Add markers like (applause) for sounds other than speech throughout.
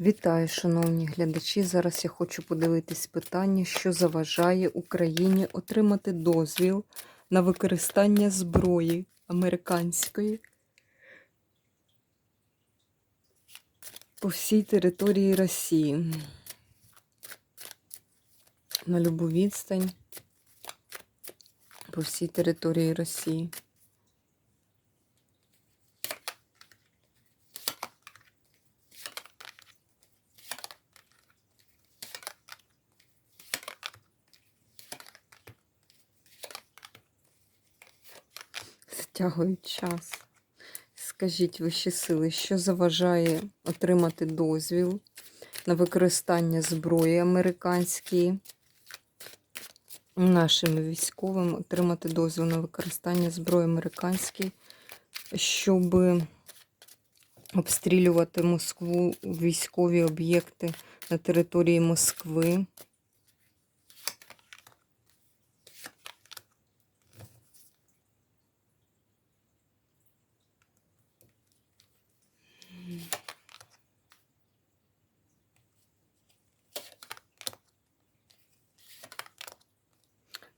Вітаю, шановні глядачі. Зараз я хочу подивитись питання, що заважає Україні отримати дозвіл на використання зброї американської по всій території Росії. На любу відстань по всій території Росії. Стягують час. Скажіть вищі сили, що заважає отримати дозвіл на використання зброї американської нашим військовим отримати дозвіл на використання зброї американської, щоб обстрілювати Москву військові об'єкти на території Москви.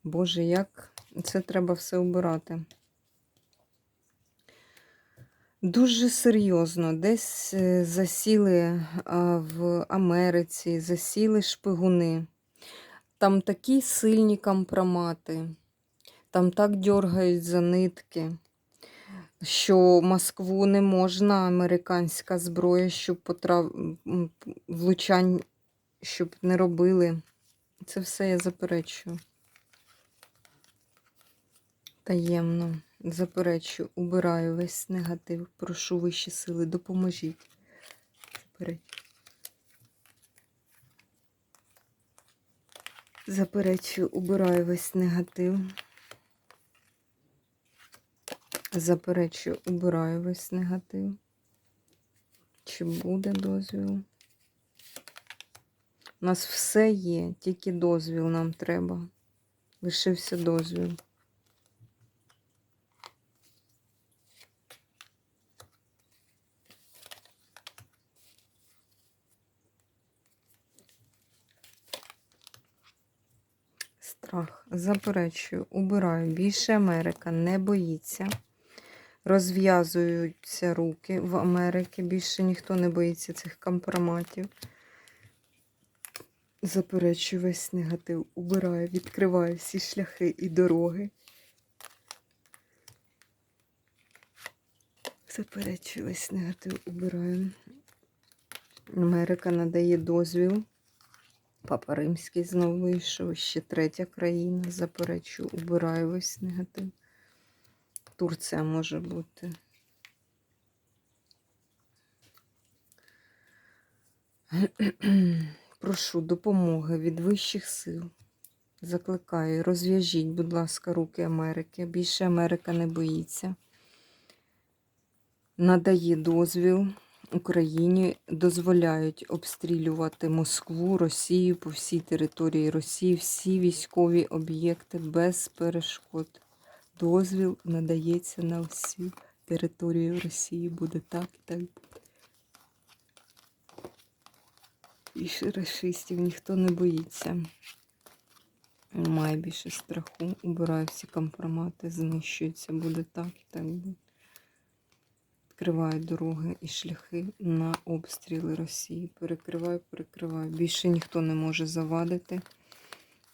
Боже, як це треба все обирати. Дуже серйозно. Десь е, засіли в Америці, засіли шпигуни. Там такі сильні компромати, там так дергають за нитки, що Москву не можна американська зброя, щоб потрав... влучань, щоб не робили. Це все я заперечую. Таємно. Заперечую, убираю весь негатив. Прошу вищі сили, допоможіть. Заперечую. Убираю весь негатив. Заперечую, убираю весь негатив. Чи буде дозвіл? У нас все є, тільки дозвіл нам треба. Лишився дозвіл. Страх. Заперечую, убираю. Більше Америка не боїться. Розв'язуються руки в Америці. Більше ніхто не боїться цих компроматів. Заперечую весь негатив. Убираю, відкриваю всі шляхи і дороги. Заперечую весь негатив, убираю. Америка надає дозвіл. Папа Римський знову вийшов, ще третя країна. Заперечу, убираю весь негатив. Турція може бути. (clears throat) Прошу допомоги від вищих сил. Закликаю, розв'яжіть, будь ласка, руки Америки. Більше Америка не боїться. Надає дозвіл. Україні дозволяють обстрілювати Москву, Росію по всій території Росії, всі військові об'єкти без перешкод. Дозвіл надається на всю територію Росії. Буде так і так. І расистів ніхто не боїться. Немає більше страху. Убираю всі компромати, знищуються. Буде так і так буде відкриваю дороги і шляхи на обстріли Росії. Перекриваю, перекриваю. Більше ніхто не може завадити,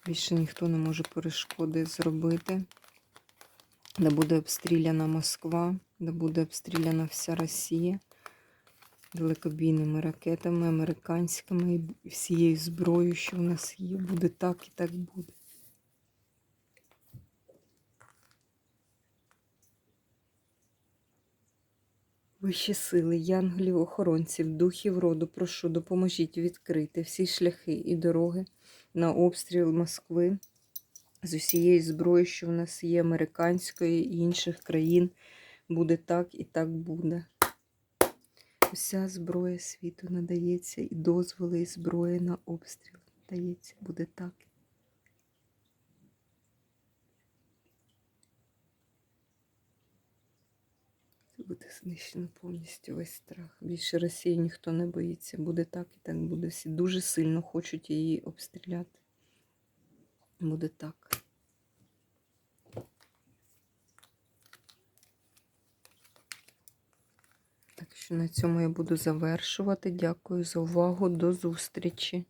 більше ніхто не може перешкоди зробити. Де буде обстріляна Москва, де буде обстріляна вся Росія далекобійними ракетами, американськими і всією зброєю, що в нас є. Буде так і так буде. Вищі сили, янголів, охоронців, духів роду, прошу, допоможіть відкрити всі шляхи і дороги на обстріл Москви з усієї зброї, що в нас є, американської і інших країн. Буде так і так буде. Уся зброя світу надається, і дозволи, і зброя на обстріл надається. Буде так. Буде знищено повністю весь страх. Більше Росії ніхто не боїться. Буде так і так буде. Всі дуже сильно хочуть її обстріляти. Буде так. Так що на цьому я буду завершувати. Дякую за увагу. До зустрічі.